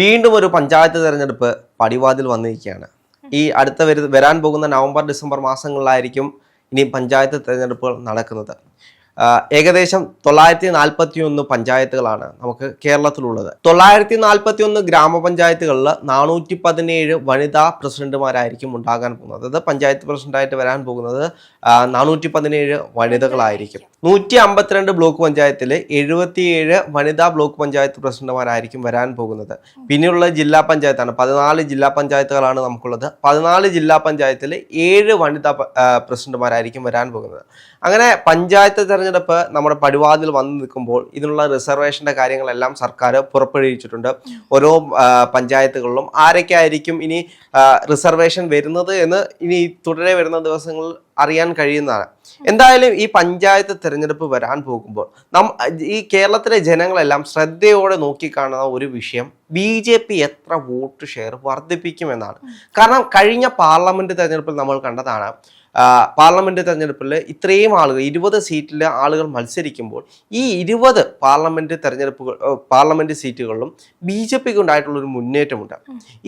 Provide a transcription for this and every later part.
വീണ്ടും ഒരു പഞ്ചായത്ത് തെരഞ്ഞെടുപ്പ് പടിവാതിൽ വന്നിരിക്കുകയാണ്. ഈ അടുത്ത വരു വരാൻ പോകുന്ന നവംബർ ഡിസംബർ മാസങ്ങളിലായിരിക്കും ഇനി പഞ്ചായത്ത് തെരഞ്ഞെടുപ്പുകൾ നടക്കുന്നത്. ഏകദേശം തൊള്ളായിരത്തി നാൽപ്പത്തി ഒന്ന് പഞ്ചായത്തുകളാണ് നമുക്ക് കേരളത്തിലുള്ളത്. തൊള്ളായിരത്തി നാൽപ്പത്തി ഒന്ന് ഗ്രാമപഞ്ചായത്തുകളിൽ നാനൂറ്റി പതിനേഴ് വനിതാ പ്രസിഡന്റുമാരായിരിക്കും ഉണ്ടാകാൻ പോകുന്നത്. അതായത് പഞ്ചായത്ത് പ്രസിഡന്റായിട്ട് വരാൻ പോകുന്നത് നാനൂറ്റി പതിനേഴ് വനിതകളായിരിക്കും. നൂറ്റി അമ്പത്തിരണ്ട് ബ്ലോക്ക് പഞ്ചായത്തിൽ എഴുപത്തിയേഴ് വനിതാ ബ്ലോക്ക് പഞ്ചായത്ത് പ്രസിഡന്റുമാരായിരിക്കും വരാൻ പോകുന്നത്. പിന്നെയുള്ള ജില്ലാ പഞ്ചായത്താണ്. പതിനാല് ജില്ലാ പഞ്ചായത്തുകളാണ് നമുക്കുള്ളത്. പതിനാല് ജില്ലാ പഞ്ചായത്തിൽ ഏഴ് വനിതാ പ്രസിഡന്റുമാരായിരിക്കും വരാൻ പോകുന്നത്. അങ്ങനെ പഞ്ചായത്ത് തെരഞ്ഞെടുപ്പ് നമ്മുടെ പടിവാതിൽ വന്നു നിൽക്കുമ്പോൾ ഇതിനുള്ള റിസർവേഷന്റെ കാര്യങ്ങളെല്ലാം സർക്കാർ പുറപ്പെടുവിച്ചിട്ടുണ്ട്. ഓരോ പഞ്ചായത്തുകളിലും ആരൊക്കെ ആയിരിക്കും ഇനി റിസർവേഷൻ വരുന്നത് എന്ന് ഇനി തുടരെ വരുന്ന ദിവസങ്ങളിൽ അറിയാൻ കഴിയുന്നതാണ്. എന്തായാലും ഈ പഞ്ചായത്ത് തിരഞ്ഞെടുപ്പ് വരാൻ പോകുമ്പോൾ നം ഈ കേരളത്തിലെ ജനങ്ങളെല്ലാം ശ്രദ്ധയോടെ നോക്കിക്കാണുന്ന ഒരു വിഷയം ബി ജെ പി എത്ര വോട്ട് ഷെയർ വർദ്ധിപ്പിക്കുമെന്നാണ്. കാരണം കഴിഞ്ഞ പാർലമെന്റ് തെരഞ്ഞെടുപ്പിൽ നമ്മൾ കണ്ടതാണ് പാർലമെന്റ് തെരഞ്ഞെടുപ്പിൽ ഇത്രയും ആളുകൾ ഇരുപത് സീറ്റിലെ ആളുകൾ മത്സരിക്കുമ്പോൾ ഈ ഇരുപത് പാർലമെന്റ് തെരഞ്ഞെടുപ്പുകൾ പാർലമെന്റ് സീറ്റുകളിലും ബി ജെ പിക്ക് ഉണ്ടായിട്ടുള്ള ഒരു മുന്നേറ്റമുണ്ട്.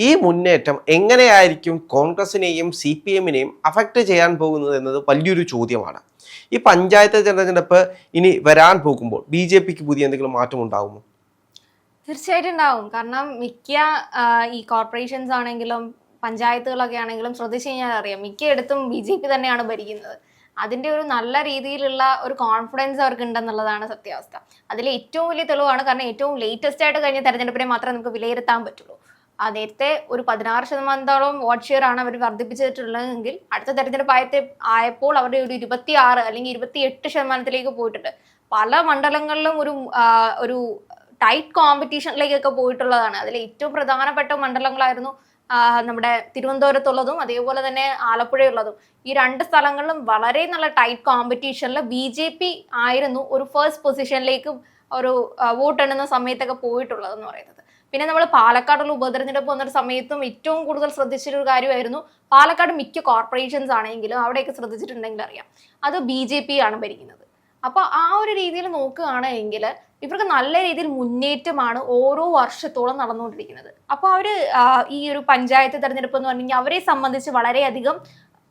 ഈ മുന്നേറ്റം എങ്ങനെയായിരിക്കും കോൺഗ്രസിനെയും സി പി എമ്മിനെയും അഫക്റ്റ് ചെയ്യാൻ പോകുന്നത് എന്നത് വലിയൊരു ചോദ്യമാണ്. ഈ പഞ്ചായത്ത് തെരഞ്ഞെടുപ്പ് ഇനി വരാൻ പോകുമ്പോൾ ബി ജെ പിക്ക് പുതിയ എന്തെങ്കിലും മാറ്റം ഉണ്ടാകുമോ തീർച്ചയായിട്ടും ഉണ്ടാവും. കാരണം മിക്ക ഈ കോർപ്പറേഷൻസ് ആണെങ്കിലും പഞ്ചായത്തുകളൊക്കെ ആണെങ്കിലും ശ്രദ്ധിച്ചു കഴിഞ്ഞാൽ അറിയാം. മിക്കയിടത്തും ബി ജെ പി തന്നെയാണ് ഭരിക്കുന്നത്. അതിന്റെ ഒരു നല്ല രീതിയിലുള്ള ഒരു കോൺഫിഡൻസ് അവർക്ക് ഉണ്ടെന്നുള്ളതാണ് സത്യാവസ്ഥ. അതിൽ ഏറ്റവും വലിയ തെളിവാണ് കാരണം ഏറ്റവും ലേറ്റസ്റ്റ് ആയിട്ട് കഴിഞ്ഞ തെരഞ്ഞെടുപ്പിനെ മാത്രമേ നമുക്ക് വിലയിരുത്താൻ പറ്റുള്ളൂ. നേരത്തെ ഒരു പതിനാറ് ശതമാനത്തോളം വോട്ട് ഷെയർ ആണ് അവർ വർദ്ധിപ്പിച്ചിട്ടുള്ളതെങ്കിൽ അടുത്ത തെരഞ്ഞെടുപ്പ് ആയത്തെ ആയപ്പോൾ അവരുടെ ഒരു ഇരുപത്തി ആറ് അല്ലെങ്കിൽ ഇരുപത്തി എട്ട് ശതമാനത്തിലേക്ക് പോയിട്ടുണ്ട്. പല മണ്ഡലങ്ങളിലും ഒരു ഒരു ടൈറ്റ് കോമ്പറ്റീഷനിലേക്കൊക്കെ പോയിട്ടുള്ളതാണ്. അതിൽ ഏറ്റവും പ്രധാനപ്പെട്ട മണ്ഡലങ്ങളായിരുന്നു നമ്മുടെ തിരുവനന്തപുരത്തുള്ളതും അതേപോലെ തന്നെ ആലപ്പുഴയുള്ളതും. ഈ രണ്ട് സ്ഥലങ്ങളിലും വളരെ നല്ല ടൈറ്റ് കോമ്പറ്റീഷനിൽ ബി ജെ പി ആയിരുന്നു ഒരു ഫസ്റ്റ് പൊസിഷനിലേക്ക് ഒരു വോട്ട് എണ്ണുന്ന സമയത്തൊക്കെ പോയിട്ടുള്ളതെന്ന് പറയുന്നത്. പിന്നെ നമ്മൾ പാലക്കാടുള്ള ഉപതെരഞ്ഞെടുപ്പ് വന്നൊരു സമയത്തും ഏറ്റവും കൂടുതൽ ശ്രദ്ധിച്ചൊരു കാര്യമായിരുന്നു പാലക്കാട് മിക്ക കോർപ്പറേഷൻസ് ആണെങ്കിലും അവിടെയൊക്കെ ശ്രദ്ധിച്ചിട്ടുണ്ടെങ്കിൽ അറിയാം അത് ബി ജെ പി ആണ് ഭരിക്കുന്നത്. അപ്പൊ ആ ഒരു രീതിയിൽ നോക്കുകയാണെങ്കിൽ ഇവർക്ക് നല്ല രീതിയിൽ മുന്നേറ്റമാണ് ഓരോ വർഷത്തോളം നടന്നുകൊണ്ടിരിക്കുന്നത്. അപ്പോൾ അവർ ഈ ഒരു പഞ്ചായത്ത് തെരഞ്ഞെടുപ്പ് എന്ന് പറഞ്ഞു കഴിഞ്ഞാൽ അവരെ സംബന്ധിച്ച് വളരെയധികം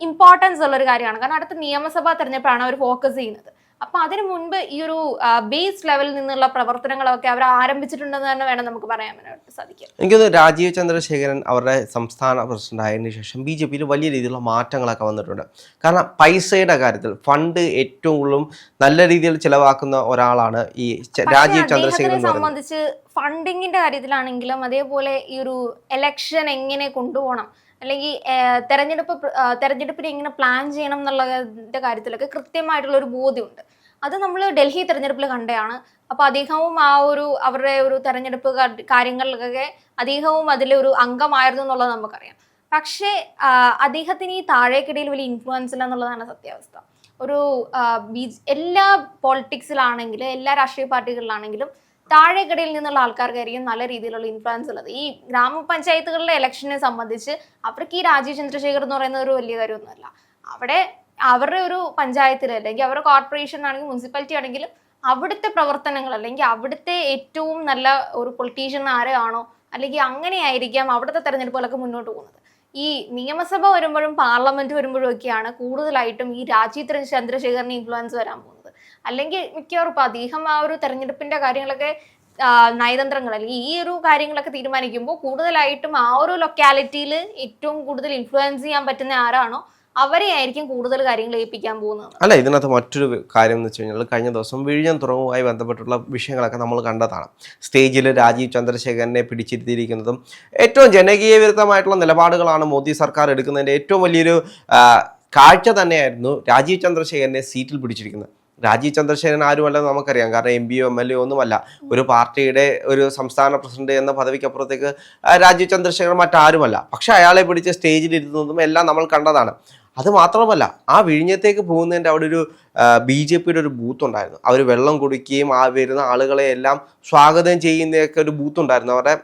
ഇമ്പോർട്ടൻസ് ഉള്ള ഒരു കാര്യമാണ്. കാരണം അടുത്ത നിയമസഭാ തെരഞ്ഞെടുപ്പാണ് അവർ ഫോക്കസ് ചെയ്യുന്നത്. അപ്പൊ അതിനു മുൻപ് ഈ ഒരു ബേസ് ലെവലിൽ നിന്നുള്ള പ്രവർത്തനങ്ങളൊക്കെ അവർ ആരംഭിച്ചിട്ടുണ്ടെന്ന് തന്നെ വേണം നമുക്ക് പറയാൻ സാധിക്കും. എനിക്കൊന്ന് രാജീവ് ചന്ദ്രശേഖരൻ അവരുടെ സംസ്ഥാന പ്രസിഡന്റ് ആയതിനു ശേഷം ബി ജെ പിയിൽ വലിയ രീതിയിലുള്ള മാറ്റങ്ങളൊക്കെ വന്നിട്ടുണ്ട്. കാരണം പൈസയുടെ കാര്യത്തിൽ ഫണ്ട് ഏറ്റവും കൂടുതലും നല്ല രീതിയിൽ ചിലവാക്കുന്ന ഒരാളാണ് ഈ രാജീവ് ചന്ദ്രശേഖരൻ സംബന്ധിച്ച് ഫണ്ടിങ്ങിന്റെ കാര്യത്തിലാണെങ്കിലും അതേപോലെ ഈ ഒരു എലക്ഷൻ എങ്ങനെ കൊണ്ടുപോകണം അല്ലെങ്കിൽ തെരഞ്ഞെടുപ്പ് തെരഞ്ഞെടുപ്പിന് എങ്ങനെ പ്ലാൻ ചെയ്യണം എന്നുള്ളതിന്റെ കാര്യത്തിലൊക്കെ കൃത്യമായിട്ടുള്ള ഒരു ബോധ്യമുണ്ട്. അത് നമ്മൾ ഡൽഹി തെരഞ്ഞെടുപ്പിൽ കണ്ടതാണ്. അപ്പോൾ അദ്ദേഹവും ആ ഒരു അവരുടെ ഒരു തെരഞ്ഞെടുപ്പ് കാര്യങ്ങളിലൊക്കെ അദ്ദേഹവും അതിലെ ഒരു അംഗമായിരുന്നു എന്നുള്ളത് നമുക്കറിയാം. പക്ഷേ അദ്ദേഹത്തിന് ഈ താഴേക്കിടയിൽ വലിയ ഇൻഫ്ലുവൻസ് ഇല്ല എന്നുള്ളതാണ് സത്യാവസ്ഥ. ഒരു എല്ലാ പോളിറ്റിക്സിലാണെങ്കിലും എല്ലാ രാഷ്ട്രീയ പാർട്ടികളിലാണെങ്കിലും താഴേക്കടയിൽ നിന്നുള്ള ആൾക്കാർക്കായിരിക്കും നല്ല രീതിയിലുള്ള ഇൻഫ്ലുവൻസ് ഉള്ളത്. ഈ ഗ്രാമപഞ്ചായത്തുകളിലെ ഇലക്ഷനെ സംബന്ധിച്ച് അവർക്ക് ഈ രാജീവ് ചന്ദ്രശേഖർ എന്ന് പറയുന്ന ഒരു വലിയ കാര്യമൊന്നുമല്ല. അവിടെ അവരുടെ ഒരു പഞ്ചായത്തിൽ അല്ലെങ്കിൽ അവരുടെ കോർപ്പറേഷൻ ആണെങ്കിൽ മുനിസിപ്പാലിറ്റി ആണെങ്കിലും അവിടുത്തെ പ്രവർത്തനങ്ങൾ അല്ലെങ്കിൽ അവിടുത്തെ ഏറ്റവും നല്ല ഒരു പൊളിറ്റീഷ്യൻ ആരാണോ അല്ലെങ്കിൽ അങ്ങനെയായിരിക്കാം അവിടുത്തെ തെരഞ്ഞെടുപ്പുകളൊക്കെ മുന്നോട്ട് പോകുന്നത്. ഈ നിയമസഭ വരുമ്പോഴും പാർലമെന്റ് വരുമ്പോഴും ഒക്കെയാണ് കൂടുതലായിട്ടും ഈ രാജീവ് ചന്ദ്രശേഖറിന് ഇൻഫ്ലുവൻസ് വരാൻ പോകുന്നത്. അല്ലെങ്കിൽ മിക്കവാറും ഇപ്പൊ അദ്ദേഹം ആ ഒരു തെരഞ്ഞെടുപ്പിന്റെ കാര്യങ്ങളൊക്കെ നയതന്ത്രങ്ങൾ അല്ലെങ്കിൽ ഈ ഒരു കാര്യങ്ങളൊക്കെ തീരുമാനിക്കുമ്പോൾ കൂടുതലായിട്ടും ആ ഒരു ലൊക്കാലിറ്റിയിൽ ഏറ്റവും കൂടുതൽ ഇൻഫ്ലുവൻസ് ചെയ്യാൻ പറ്റുന്ന ആരാണോ അവരെ ആയിരിക്കും കൂടുതൽ കാര്യങ്ങൾ ഏൽപ്പിക്കാൻ പോകുന്നത്. അല്ല ഇതിനകത്ത് മറ്റൊരു കാര്യം എന്ന് വെച്ച് കഴിഞ്ഞാൽ കഴിഞ്ഞ ദിവസം വിഴിഞ്ഞം തുറവുമായി ബന്ധപ്പെട്ടുള്ള വിഷയങ്ങളൊക്കെ നമ്മൾ കണ്ടതാണ്. സ്റ്റേജിൽ രാജീവ് ചന്ദ്രശേഖരനെ പിടിച്ചിരുത്തിയിരിക്കുന്നതും ഏറ്റവും ജനകീയ വിരുദ്ധമായിട്ടുള്ള നിലപാടുകളാണ് മോദി സർക്കാർ എടുക്കുന്നതിന്റെ ഏറ്റവും വലിയൊരു കാഴ്ച തന്നെയായിരുന്നു രാജീവ് ചന്ദ്രശേഖരനെ സീറ്റിൽ പിടിച്ചിരിക്കുന്നത്. രാജീവ് ചന്ദ്രശേഖരൻ ആരുമല്ലെന്ന് നമുക്കറിയാം. കാരണം എം പിയോ എം എൽ എ ഒന്നുമല്ല. ഒരു പാർട്ടിയുടെ ഒരു സംസ്ഥാന പ്രസിഡന്റ് എന്ന പദവിക്കപ്പുറത്തേക്ക് രാജീവ് ചന്ദ്രശേഖരൻ മറ്റാരുമല്ല. പക്ഷെ അയാളെ പിടിച്ച് സ്റ്റേജിൽ ഇരുന്നതും എല്ലാം നമ്മൾ കണ്ടതാണ്. അത് മാത്രമല്ല ആ വിഴിഞ്ഞത്തേക്ക് പോകുന്നതിന്റെ അവിടെ ഒരു ബി ജെ പിയുടെ ഒരു ബൂത്ത് ഉണ്ടായിരുന്നു അവർ വെള്ളം കുടിക്കുകയും ആ വരുന്ന ആളുകളെ എല്ലാം സ്വാഗതം ചെയ്യുന്നതൊക്കെ ഒരു ബൂത്ത് ഉണ്ടായിരുന്നു അവരുടെ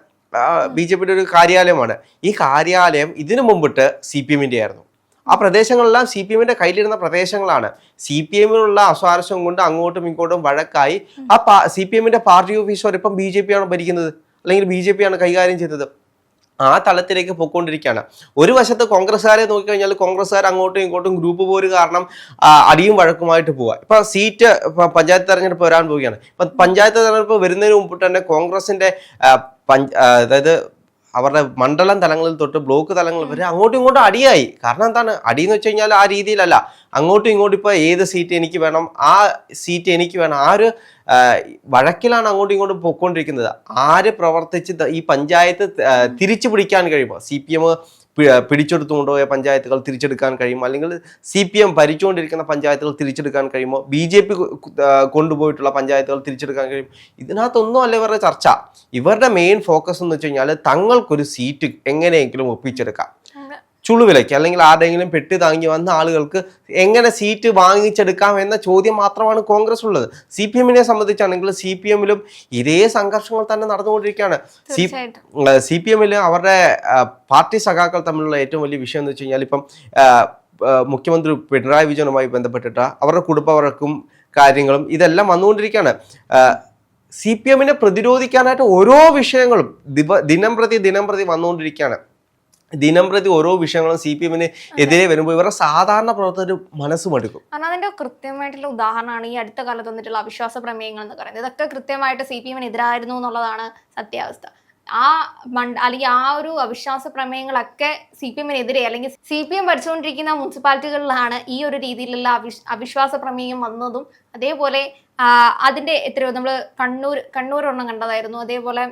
ബി ജെ പിയുടെ ഒരു കാര്യാലയമാണ്. ഈ കാര്യാലയം ഇതിനു മുമ്പിട്ട് സി പി എമ്മിന്റെ ആയിരുന്നു ആ പ്രദേശങ്ങളെല്ലാം സി പി എമ്മിന്റെ കയ്യിലിരുന്ന പ്രദേശങ്ങളാണ്. സി പി എമ്മിനുള്ള അസ്വാരസ്യം കൊണ്ട് അങ്ങോട്ടും ഇങ്ങോട്ടും വഴക്കായി ആ സി പി എമ്മിന്റെ പാർട്ടി ഓഫീസർ ഇപ്പം ബി ജെ പി ആണ് ഭരിക്കുന്നത്. അല്ലെങ്കിൽ ബി ജെ പി ആണ് കൈകാര്യം ചെയ്തത്. ആ തലത്തിലേക്ക് പൊയ്ക്കൊണ്ടിരിക്കുകയാണ്. ഒരു വശത്ത് കോൺഗ്രസ്സുകാരെ നോക്കിക്കഴിഞ്ഞാൽ കോൺഗ്രസ്സുകാർ അങ്ങോട്ടും ഇങ്ങോട്ടും ഗ്രൂപ്പ് പോര് കാരണം അടിയും വഴക്കുമായിട്ട് പോവുക. ഇപ്പൊ സീറ്റ് പഞ്ചായത്ത് തെരഞ്ഞെടുപ്പ് വരാൻ പോവുകയാണ്. ഇപ്പൊ പഞ്ചായത്ത് തെരഞ്ഞെടുപ്പ് വരുന്നതിന് മുമ്പ് തന്നെ കോൺഗ്രസിന്റെ അതായത് അവരുടെ മണ്ഡലം തലങ്ങളിൽ തൊട്ട് ബ്ലോക്ക് തലങ്ങൾ വരെ അങ്ങോട്ടും ഇങ്ങോട്ടും അടിയായി. കാരണം എന്താണ്? അടി എന്ന് വെച്ച് കഴിഞ്ഞാൽ ആ രീതിയിലല്ല. അങ്ങോട്ടും ഇങ്ങോട്ടും ഇപ്പോൾ ഏത് സീറ്റ് എനിക്ക് വേണം ആ സീറ്റ് എനിക്ക് വേണം ആ ഒരു വഴക്കിലാണ് അങ്ങോട്ടും ഇങ്ങോട്ടും പോയിക്കൊണ്ടിരിക്കുന്നത് ആര് പ്രവർത്തിച്ച് ഈ പഞ്ചായത്ത് തിരിച്ചു പിടിക്കാൻ കഴിയുമോ? സി പി എം പിടിച്ചെടുത്തു കൊണ്ടുപോയ പഞ്ചായത്തുകൾ തിരിച്ചെടുക്കാൻ കഴിയുമോ? അല്ലെങ്കിൽ സി പി എം ഭരിച്ചുകൊണ്ടിരിക്കുന്ന പഞ്ചായത്തുകൾ തിരിച്ചെടുക്കാൻ കഴിയുമോ? ബി ജെ പി കൊണ്ടുപോയിട്ടുള്ള പഞ്ചായത്തുകൾ തിരിച്ചെടുക്കാൻ കഴിയും? ഇതിനകത്തൊന്നും അല്ല ഇവരുടെ ചർച്ച. ഇവരുടെ മെയിൻ ഫോക്കസ് എന്ന് വെച്ച് കഴിഞ്ഞാൽ തങ്ങൾക്കൊരു സീറ്റ് എങ്ങനെയെങ്കിലും ഒപ്പിച്ചെടുക്കാം. ചുളുവിലയ്ക്ക് അല്ലെങ്കിൽ ആരുടെയെങ്കിലും പെട്ടി താങ്ങി വന്ന ആളുകൾക്ക് എങ്ങനെ സീറ്റ് വാങ്ങിച്ചെടുക്കാം എന്ന ചോദ്യം മാത്രമാണ് കോൺഗ്രസ് ഉള്ളത്. സി പി എമ്മിനെ സംബന്ധിച്ചാണെങ്കിൽ സി പി എമ്മിലും ഇതേ സംഘർഷങ്ങൾ തന്നെ നടന്നുകൊണ്ടിരിക്കുകയാണ്. സി സി പി എമ്മിൽ അവരുടെ പാർട്ടി സഖാക്കൾ തമ്മിലുള്ള ഏറ്റവും വലിയ വിഷയം എന്ന് വെച്ച് കഴിഞ്ഞാൽ ഇപ്പം മുഖ്യമന്ത്രി പിണറായി വിജയനുമായി ബന്ധപ്പെട്ടിട്ട് അവരുടെ കുടുംബവർക്കും കാര്യങ്ങളും ഇതെല്ലാം വന്നുകൊണ്ടിരിക്കുകയാണ്. സി പി എമ്മിനെ പ്രതിരോധിക്കാനായിട്ട് ഓരോ വിഷയങ്ങളും ദിവ ദിനം പ്രതി ദിനം പ്രതി വന്നുകൊണ്ടിരിക്കുകയാണ്. ദിനം പ്രതി ഓരോ വിഷയങ്ങളും സി പി എമ്മിന് എതിരെ വരുമ്പോൾ ഇവരുടെ സാധാരണ പ്രവർത്തകർ മനസ്സ് മടുക്കും. കാരണം അതിന്റെ കൃത്യമായിട്ടുള്ള ഉദാഹരണമാണ് ഈ അടുത്ത കാലത്ത് വന്നിട്ടുള്ള അവിശ്വാസ പ്രമേയങ്ങൾ എന്ന് പറയുന്നത്. ഇതൊക്കെ കൃത്യമായിട്ട് സി പി എമ്മിന് എതിരായിരുന്നു എന്നുള്ളതാണ് സത്യാവസ്ഥ. ആ മണ്ട അല്ലെങ്കിൽ ആ ഒരു അവിശ്വാസ പ്രമേയങ്ങളൊക്കെ സി പി എമ്മിനെതിരെ അല്ലെങ്കിൽ സി പി എം ഭരിച്ചുകൊണ്ടിരിക്കുന്ന മുനിസിപ്പാലിറ്റികളിലാണ് ഈ ഒരു രീതിയിലുള്ള അവിശ് അവിശ്വാസ പ്രമേയം വന്നതും. അതേപോലെ അതിന്റെ എത്രയോ നമ്മൾ കണ്ണൂർ കണ്ണൂർ ഒരെണ്ണം കണ്ടതായിരുന്നു. അതേപോലെ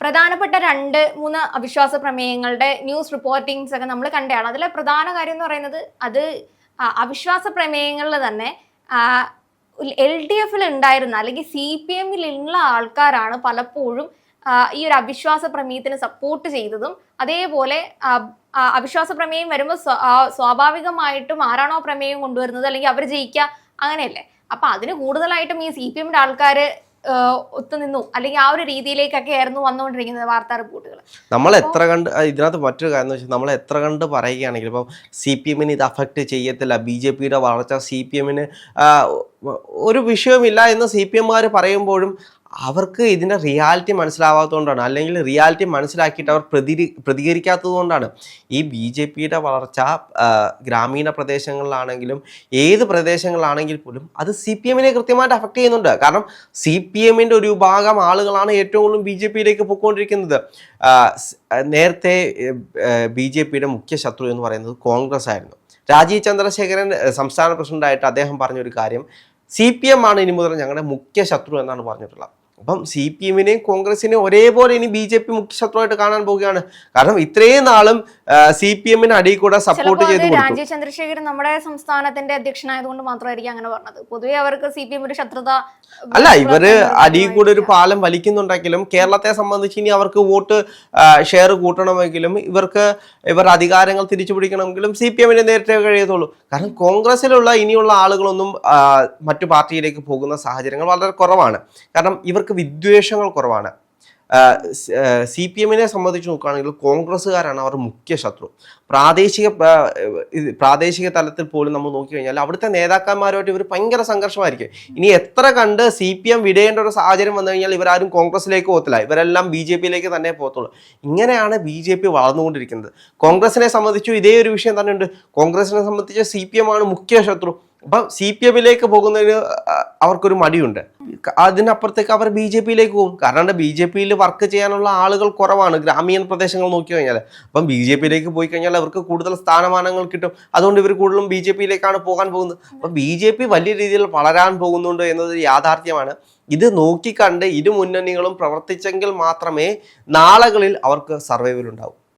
പ്രധാനപ്പെട്ട രണ്ട് മൂന്ന് അവിശ്വാസ പ്രമേയങ്ങളുടെ ന്യൂസ് റിപ്പോർട്ടിങ്സ് ഒക്കെ നമ്മൾ കണ്ടതാണ്. അതിലെ പ്രധാന കാര്യം എന്ന് പറയുന്നത് അത് അവിശ്വാസ പ്രമേയങ്ങളിൽ തന്നെ എൽ ഡി എഫിൽ ഉണ്ടായിരുന്ന അല്ലെങ്കിൽ സി പി എമ്മിൽ ഉള്ള ആൾക്കാരാണ് പലപ്പോഴും ഈ ഒരു അവിശ്വാസ പ്രമേയത്തിന് സപ്പോർട്ട് ചെയ്തതും അതേപോലെ അവിശ്വാസ പ്രമേയം വരുമ്പോൾ സ്വ- സ്വാഭാവികമായിട്ടും ആരാണോ പ്രമേയം കൊണ്ടുവരുന്നത് അല്ലെങ്കിൽ അവർ ജയിക്കുക അങ്ങനെയല്ലേ? അപ്പൊ അതിന് കൂടുതലായിട്ടും ഈ സി പി എമ്മിന്റെ ആൾക്കാർ ഒത്തുനിന്നു. അല്ലെങ്കിൽ ആ ഒരു രീതിയിലേക്കൊക്കെ ആയിരുന്നു വന്നുകൊണ്ടിരിക്കുന്നത് വാർത്താ റിപ്പോർട്ടുകൾ. നമ്മൾ എത്ര കണ്ട് ഇതിനകത്ത് മറ്റൊരു കാര്യം വെച്ചാൽ നമ്മൾ എത്ര കണ്ട് പറയുകയാണെങ്കിൽ ഇപ്പം സി പി എമ്മിന് ഇത് അഫക്റ്റ് ചെയ്യത്തില്ല. ബി ജെ പിയുടെ വളർച്ച സി പി എമ്മിന് ഒരു വിഷയമില്ല എന്ന് സി പി എമ്മുകാർ പറയുമ്പോഴും അവർക്ക് ഇതിന്റെ റിയാലിറ്റി മനസ്സിലാവാത്തതുകൊണ്ടാണ്. അല്ലെങ്കിൽ റിയാലിറ്റി മനസ്സിലാക്കിയിട്ട് അവർ പ്രതിരി പ്രതികരിക്കാത്തത് കൊണ്ടാണ് ഈ ബി ജെ പിയുടെ വളർച്ച ഗ്രാമീണ പ്രദേശങ്ങളിലാണെങ്കിലും ഏത് പ്രദേശങ്ങളിലാണെങ്കിൽ പോലും അത് സി പി എമ്മിനെ കൃത്യമായിട്ട് അഫക്റ്റ് ചെയ്യുന്നുണ്ട്. കാരണം സി പി എമ്മിന്റെ ഒരു വിഭാഗം ആളുകളാണ് ഏറ്റവും കൂടുതൽ ബി ജെ പിയിലേക്ക് പൊയ്ക്കൊണ്ടിരിക്കുന്നത്. നേരത്തെ ബി ജെ പിയുടെ മുഖ്യ ശത്രു എന്ന് പറയുന്നത് കോൺഗ്രസ് ആയിരുന്നു. രാജീവ് ചന്ദ്രശേഖരൻ സംസ്ഥാന പ്രസിഡന്റായിട്ട് അദ്ദേഹം പറഞ്ഞൊരു കാര്യം സി പി എം ആണ് ഇനി മുതൽ ഞങ്ങളുടെ മുഖ്യ ശത്രു എന്നാണ് പറഞ്ഞിട്ടുള്ളത്. അപ്പം സി പി എമ്മിനെയും കോൺഗ്രസിനെയും ഒരേപോലെ ഇനി ബി ജെ പി മുഖ്യശത്രുവായിട്ട് കാണാൻ പോവുകയാണ്. കാരണം ഇത്രയും നാളും സി പി എമ്മിന് അടിയിൽ കൂടെ സപ്പോർട്ട് ചെയ്തു രാജീവ് ചന്ദ്രശേഖരൻ നമ്മുടെ സംസ്ഥാനത്തിന്റെ അധ്യക്ഷനായതുകൊണ്ട് മാത്രമായിരിക്കും അങ്ങനെ പറഞ്ഞത്. പൊതുവെ അവർക്ക് സി പി എം ഒരു ശത്രുത അല്ല ഇവർ അടിയിൽ കൂടെ ഒരു പാലം വലിക്കുന്നുണ്ടെങ്കിലും കേരളത്തെ സംബന്ധിച്ച് ഇനി അവർക്ക് വോട്ട് ഷെയർ കൂട്ടണമെങ്കിലും ഇവർക്ക് ഇവർ അധികാരങ്ങൾ തിരിച്ചു പിടിക്കണമെങ്കിലും സി പി എമ്മിനെ നേരിട്ടേ കഴിയത്തുള്ളൂ. കാരണം കോൺഗ്രസിലുള്ള ഇനിയുള്ള ആളുകളൊന്നും മറ്റു പാർട്ടിയിലേക്ക് പോകുന്ന സാഹചര്യങ്ങൾ വളരെ കുറവാണ്. കാരണം ഇവർക്ക് വിദ്വേഷങ്ങൾ കുറവാണ്. സി പി എമ്മിനെ സംബന്ധിച്ച് നോക്കുകയാണെങ്കിൽ കോൺഗ്രസ്സുകാരാണ് അവർ മുഖ്യ ശത്രു. പ്രാദേശിക പ്രാദേശിക തലത്തിൽ പോലും നമ്മൾ നോക്കിക്കഴിഞ്ഞാൽ അവിടുത്തെ നേതാക്കന്മാരുമായിട്ട് ഇവർ ഭയങ്കര സംഘർഷമായിരിക്കും. ഇനി എത്ര കണ്ട് സി പി എം വിടേണ്ട ഒരു സാഹചര്യം വന്നു കഴിഞ്ഞാൽ ഇവരാരും കോൺഗ്രസ്സിലേക്ക് പോകത്തില്ല. ഇവരെല്ലാം ബി ജെ പിയിലേക്ക് തന്നെ പോകത്തുള്ളൂ. ഇങ്ങനെയാണ് ബി ജെ പി വളർന്നുകൊണ്ടിരിക്കുന്നത്. കോൺഗ്രസിനെ സംബന്ധിച്ചു ഇതേ ഒരു വിഷയം തന്നെയുണ്ട്. കോൺഗ്രസിനെ സംബന്ധിച്ച് സി പി എം ആണ് മുഖ്യ ശത്രു. അപ്പം സി പി എമ്മിലേക്ക് പോകുന്നതിന് അവർക്കൊരു മടിയുണ്ട്. അതിനപ്പുറത്തേക്ക് അവർ ബി ജെ പിയിലേക്ക് പോകും. കാരണം ബി ജെ പിയിൽ വർക്ക് ചെയ്യാനുള്ള ആളുകൾ കുറവാണ്. ഗ്രാമീണ പ്രദേശങ്ങൾ നോക്കി കഴിഞ്ഞാൽ അപ്പം ബി ജെ പിയിലേക്ക് പോയി കഴിഞ്ഞാൽ അവർക്ക് കൂടുതൽ സ്ഥാനമാനങ്ങൾ കിട്ടും. അതുകൊണ്ട് ഇവർ കൂടുതലും ബി ജെ പിയിലേക്കാണ് പോകാൻ പോകുന്നത്. അപ്പം ബി ജെ പി വലിയ രീതിയിൽ വളരാൻ പോകുന്നുണ്ട് എന്നത് യാഥാർത്ഥ്യമാണ്. ഇത് നോക്കിക്കണ്ട് ഇരു മുന്നണികളും പ്രവർത്തിച്ചെങ്കിൽ മാത്രമേ നാളുകളിൽ അവർക്ക് സർവൈവൽ ഉണ്ടാവും.